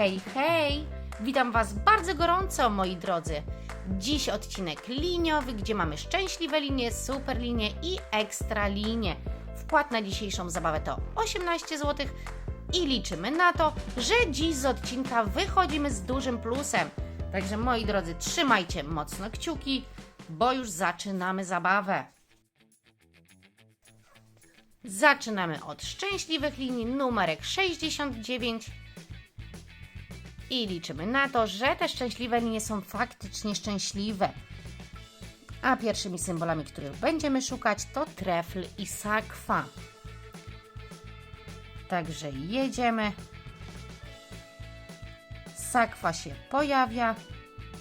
Hej, hej! Witam Was bardzo gorąco, moi drodzy. Dziś odcinek liniowy, gdzie mamy szczęśliwe linie, super linie i ekstra linie. Wkład na dzisiejszą zabawę to 18 zł i liczymy na to, że dziś z odcinka wychodzimy z dużym plusem. Także moi drodzy, trzymajcie mocno kciuki, bo już zaczynamy zabawę. Zaczynamy od szczęśliwych linii numerek 69 i liczymy na to, że te szczęśliwe linie są faktycznie szczęśliwe. A pierwszymi symbolami, których będziemy szukać, to trefl i sakwa. Także jedziemy. Sakwa się pojawia.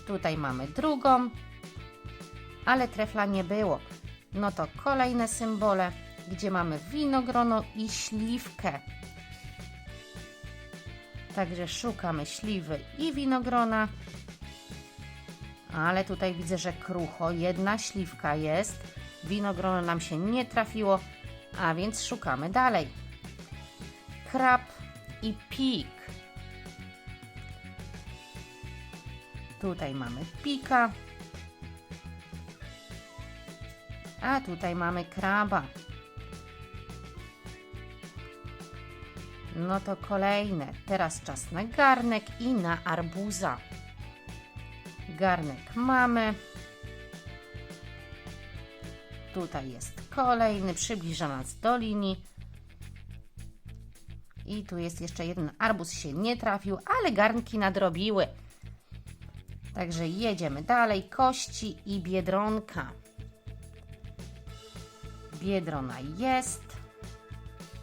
Tutaj mamy drugą, ale trefla nie było. No to kolejne symbole, gdzie mamy winogrono i śliwkę. Także szukamy śliwy i winogrona. Ale tutaj widzę, że krucho. Jedna śliwka jest. Winogrono nam się nie trafiło, a więc szukamy dalej. Krab i pik. Tutaj mamy pika. A tutaj mamy kraba. No to kolejne. Teraz czas na garnek i na arbuza. Garnek mamy. Tutaj jest kolejny, przybliża nas do linii. I tu jest jeszcze jeden arbuz się nie trafił, ale garnki nadrobiły. Także jedziemy dalej. Kości i biedronka. Biedrona jest.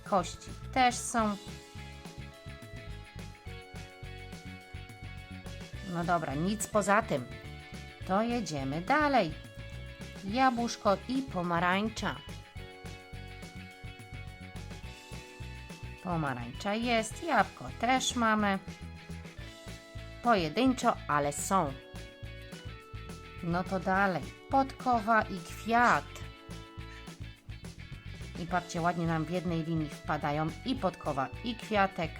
Kości też są. No dobra, nic poza tym. To jedziemy dalej. Jabłuszko i pomarańcza. Pomarańcza jest, jabłko też mamy. Pojedynczo, ale są. No to dalej. Podkowa i kwiat. I patrzcie, ładnie nam w jednej linii wpadają i podkowa, i kwiatek.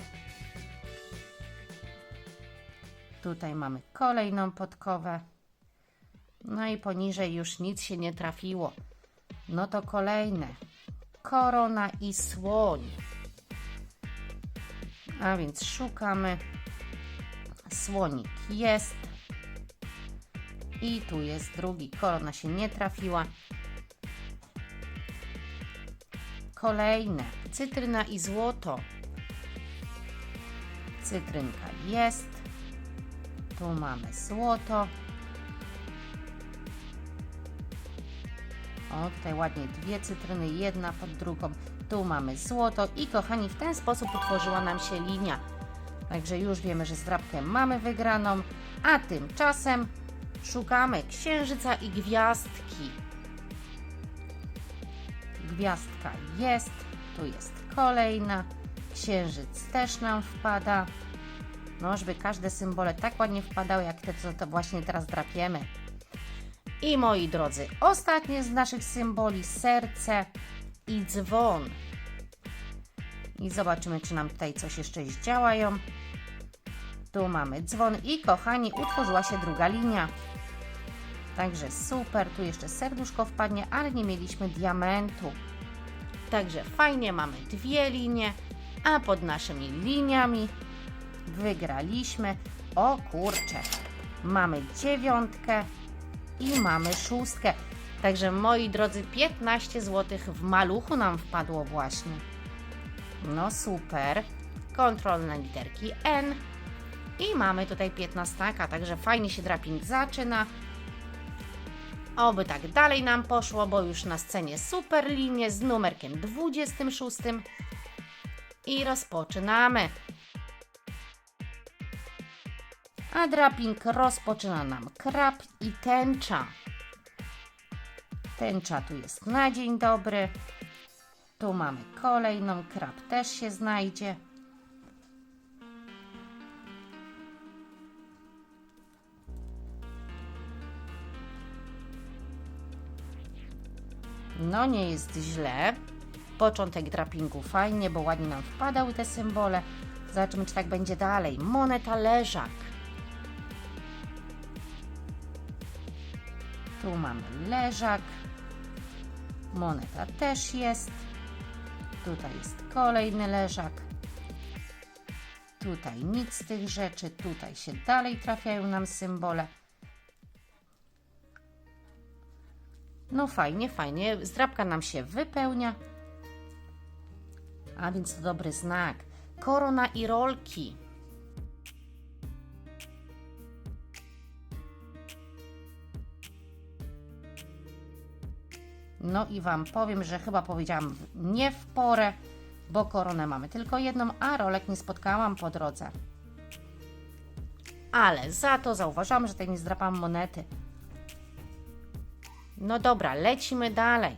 Tutaj mamy kolejną podkowę. No i poniżej już nic się nie trafiło. No to kolejne. Korona i słoń. A więc szukamy. Słonik jest. I tu jest drugi. Korona się nie trafiła. Kolejne. Cytryna i złoto. Cytrynka jest. Tu mamy złoto. O, tutaj ładnie dwie cytryny, jedna pod drugą. Tu mamy złoto i kochani, w ten sposób utworzyła nam się linia. Także już wiemy, że zdrabkę mamy wygraną, a tymczasem szukamy księżyca i gwiazdki. Gwiazdka jest, tu jest kolejna, księżyc też nam wpada. No, żeby każde symbole tak ładnie wpadały, jak te, co to właśnie teraz drapiemy. I moi drodzy, ostatnie z naszych symboli serce i dzwon. I zobaczymy, czy nam tutaj coś jeszcze zdziałają. Tu mamy dzwon i kochani, utworzyła się druga linia. Także super, tu jeszcze serduszko wpadnie, ale nie mieliśmy diamentu. Także fajnie, mamy dwie linie, a pod naszymi liniami wygraliśmy. O kurczę, mamy dziewiątkę i mamy szóstkę. Także moi drodzy, 15 zł w maluchu nam wpadło właśnie. No super. Kontrolne literki N. I mamy tutaj 15, także fajnie się draping zaczyna. Oby tak dalej nam poszło, bo już na scenie super linie z numerkiem 26. I rozpoczynamy. A draping rozpoczyna nam krab i tęcza. Tęcza tu jest na dzień dobry. Tu mamy kolejną, krab też się znajdzie. No nie jest źle. Początek drapingu fajnie, bo ładnie nam wpadały te symbole. Zobaczymy, czy tak będzie dalej. Moneta leżak. Tu mamy leżak. Moneta też jest. Tutaj jest kolejny leżak. Tutaj nic z tych rzeczy. Tutaj się dalej trafiają nam symbole. No fajnie, fajnie. Zdrabka nam się wypełnia. A więc to dobry znak. Korona i rolki. No i Wam powiem, że chyba powiedziałam nie w porę, bo koronę mamy tylko jedną, a rolek nie spotkałam po drodze. Ale za to zauważyłam, że tutaj nie zdrapałam monety. No dobra, lecimy dalej.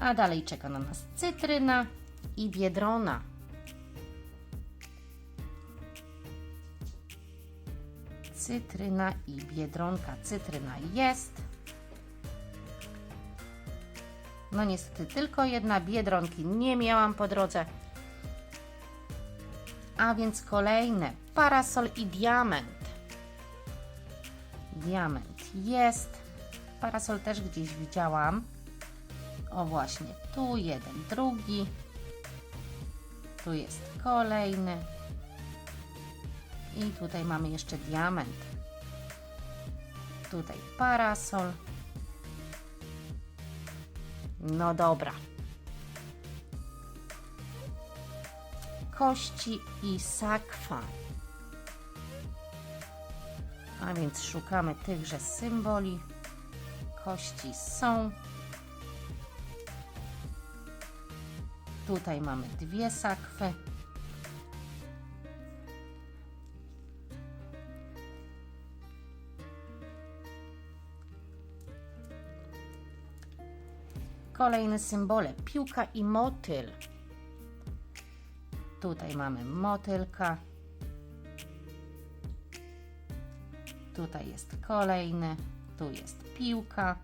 A dalej czeka na nas cytryna i biedrona. Cytryna i biedronka. Cytryna jest. No niestety tylko jedna biedronki nie miałam po drodze. A więc kolejne. Parasol i diament. Diament jest. Parasol też gdzieś widziałam. O właśnie, tu jeden, drugi. Tu jest kolejny. I tutaj mamy jeszcze diament. Tutaj parasol. No dobra. Kości i sakwa. A więc szukamy tychże symboli. Kości są. Tutaj mamy dwie sakwy. Kolejne symbole. Piłka i motyl. Tutaj mamy motylka. Tutaj jest kolejny. Tu jest piłka.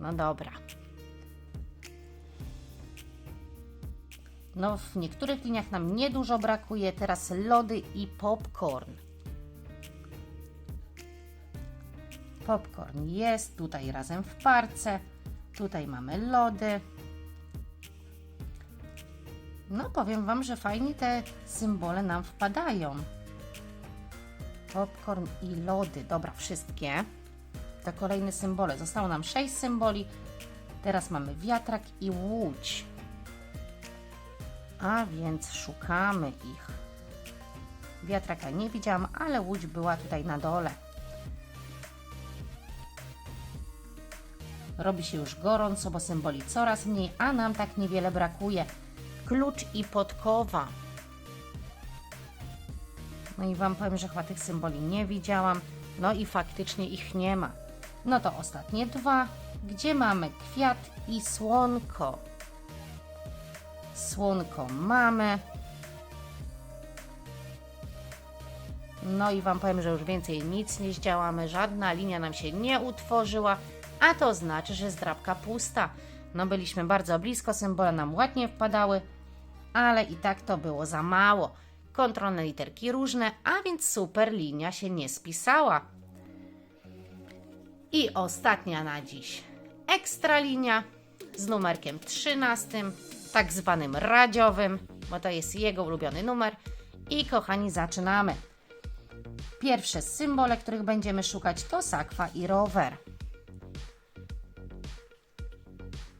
No dobra. No, w niektórych liniach nam niedużo brakuje. Teraz lody i popcorn. Popcorn jest tutaj razem w parce. Tutaj mamy lody. No, powiem Wam, że fajnie te symbole nam wpadają. Popcorn i lody. Dobra, wszystkie. To kolejne symbole. Zostało nam 6 symboli. Teraz mamy wiatrak i łódź. A więc szukamy ich. Wiatraka nie widziałam, ale łódź była tutaj na dole. Robi się już gorąco, bo symboli coraz mniej, a nam tak niewiele brakuje. Klucz i podkowa. No i Wam powiem, że chyba tych symboli nie widziałam. No i faktycznie ich nie ma. No to ostatnie dwa, gdzie mamy kwiat i słonko. Słonko mamy. No i Wam powiem, że już więcej nic nie zdziałamy, żadna linia nam się nie utworzyła, a to znaczy, że zdrabka pusta. No byliśmy bardzo blisko, symbole nam ładnie wpadały, ale i tak to było za mało. Kontrolne literki różne, a więc super linia się nie spisała. I ostatnia na dziś ekstra linia z numerkiem 13, tak zwanym radziowym, bo to jest jego ulubiony numer. I kochani, zaczynamy. Pierwsze symbole, których będziemy szukać, to sakwa i rower.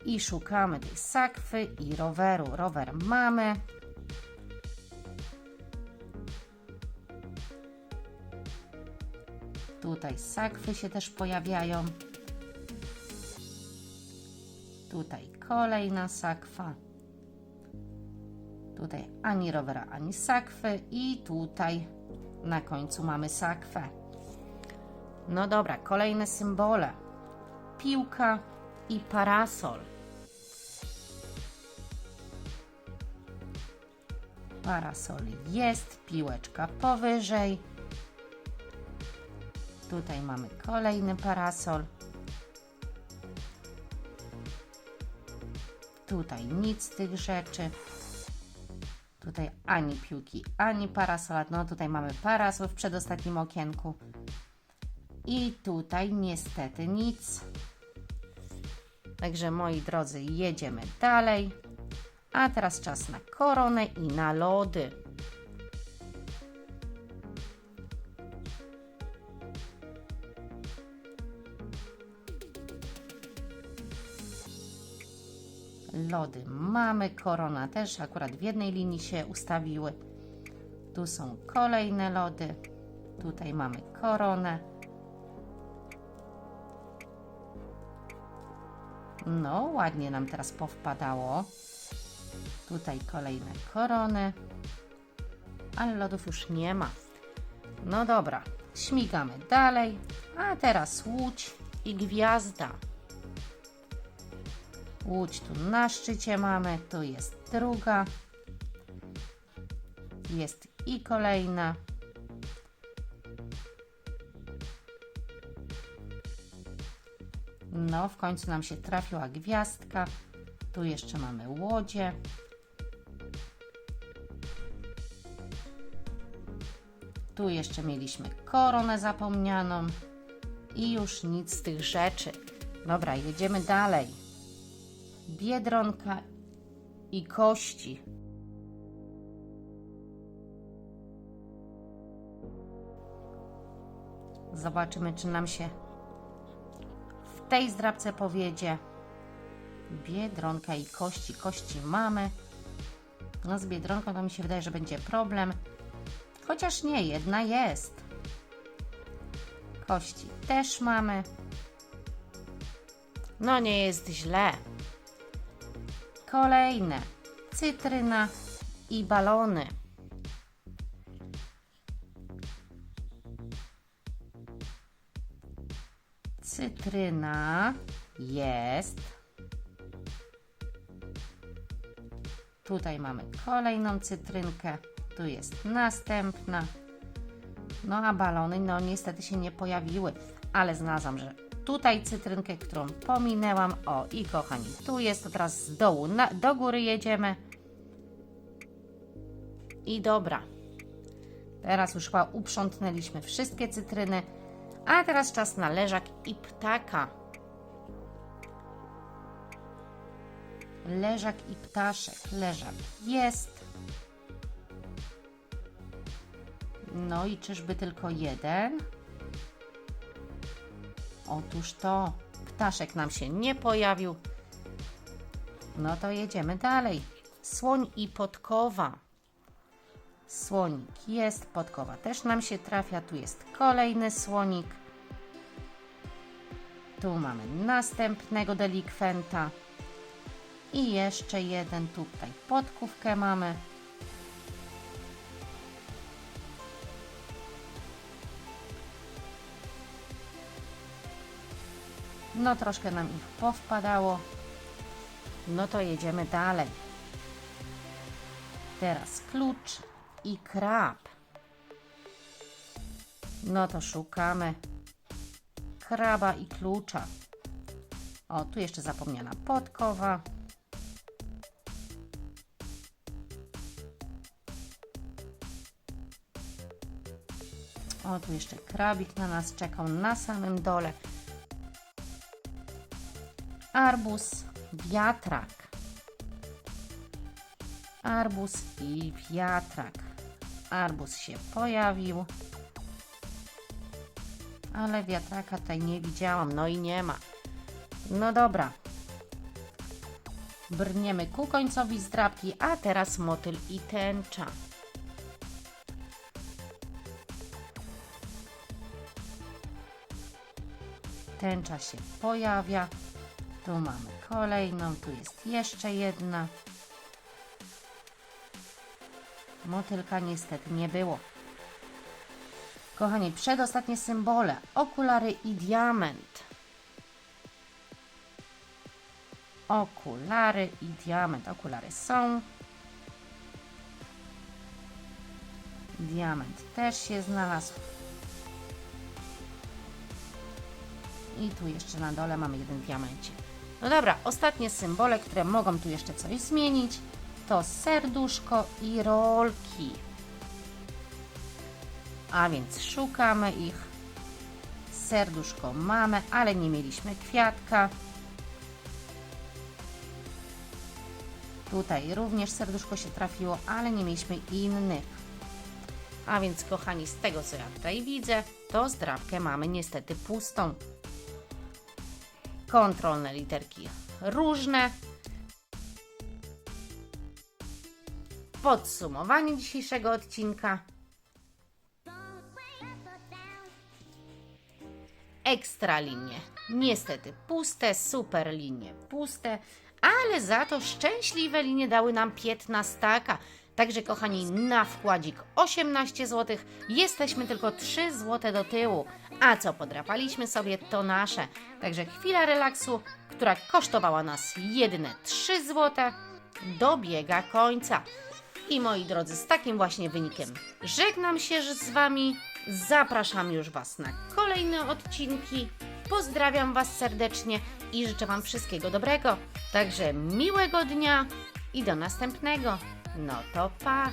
I szukamy tej sakwy i roweru. Rower mamy. Tutaj sakwy się też pojawiają. Tutaj kolejna sakwa. Tutaj ani rowera, ani sakwy. I tutaj na końcu mamy sakwę. No dobra, kolejne symbole. Piłka i parasol. Parasol jest, piłeczka powyżej. Tutaj mamy kolejny parasol. Tutaj nic z tych rzeczy. Tutaj ani piłki, ani parasola. No tutaj mamy parasol w przedostatnim okienku. I tutaj niestety nic. Także moi drodzy, jedziemy dalej. A teraz czas na koronę i na lody. Lody mamy, korona też akurat w jednej linii się ustawiły. Tu są kolejne lody. Tutaj mamy koronę. No, ładnie nam teraz powpadało. Tutaj kolejne korony. Ale lodów już nie ma. No dobra, śmigamy dalej. A teraz łódź i gwiazda. Łódź tu na szczycie mamy, tu jest druga. Jest i kolejna. No, w końcu nam się trafiła gwiazdka. Tu jeszcze mamy łodzie. Tu jeszcze mieliśmy koronę zapomnianą. I już nic z tych rzeczy. Dobra, jedziemy dalej. Biedronka i kości. Zobaczymy, czy nam się w tej zdrabce powiedzie. Biedronka i kości. Kości mamy. No z biedronką to mi się wydaje, że będzie problem. Chociaż nie, jedna jest. Kości też mamy. No nie jest źle. Kolejne. Cytryna i balony. Cytryna jest. Tutaj mamy kolejną cytrynkę. Tu jest następna. No a balony, no niestety się nie pojawiły, ale znalazłam, że tutaj cytrynkę, którą pominęłam. O i kochani, tu jest, to teraz z dołu na, do góry jedziemy. I dobra. Teraz już chyba uprzątnęliśmy wszystkie cytryny. A teraz czas na leżak i ptaka. Leżak i ptaszek. Leżak jest. No i czyżby tylko jeden? Otóż to. Ptaszek nam się nie pojawił. No to jedziemy dalej. Słoń i podkowa. Słonik jest, podkowa też nam się trafia. Tu jest kolejny słonik. Tu mamy następnego delikwenta. I jeszcze jeden tutaj podkówkę mamy. No troszkę nam ich powpadało. No to jedziemy dalej. Teraz klucz i krab. No to szukamy kraba i klucza. O, tu jeszcze zapomniana podkowa. O, tu jeszcze krabik na nas czekał na samym dole. Arbus, wiatrak. Arbus i wiatrak. Arbus się pojawił. Ale wiatraka tutaj nie widziałam. No i nie ma. No dobra. Brniemy ku końcowi zdrabki, a teraz motyl i tęcza. Tęcza się pojawia. Tu mamy kolejną, tu jest jeszcze jedna. Motylka niestety nie było. Kochani, przedostatnie symbole. Okulary i diament. Okulary i diament. Okulary są. Diament też się znalazł. I tu jeszcze na dole mamy jeden diamencik. No dobra, ostatnie symbole, które mogą tu jeszcze coś zmienić, to serduszko i rolki. A więc szukamy ich. Serduszko mamy, ale nie mieliśmy kwiatka. Tutaj również serduszko się trafiło, ale nie mieliśmy innych. A więc, kochani, z tego co ja tutaj widzę, to zdrabkę mamy niestety pustą. Kontrolne literki różne. Podsumowanie dzisiejszego odcinka. Ekstra linie. Niestety puste, super linie puste, ale za to szczęśliwe linie dały nam 15. Także kochani, na wkładzik 18 zł, jesteśmy tylko 3 zł do tyłu. A co podrapaliśmy sobie, to nasze. Także chwila relaksu, która kosztowała nas jedne 3 zł, dobiega końca. I moi drodzy, z takim właśnie wynikiem żegnam się z Wami. Zapraszam już Was na kolejne odcinki. Pozdrawiam Was serdecznie i życzę Wam wszystkiego dobrego. Także miłego dnia i do następnego. No to pa!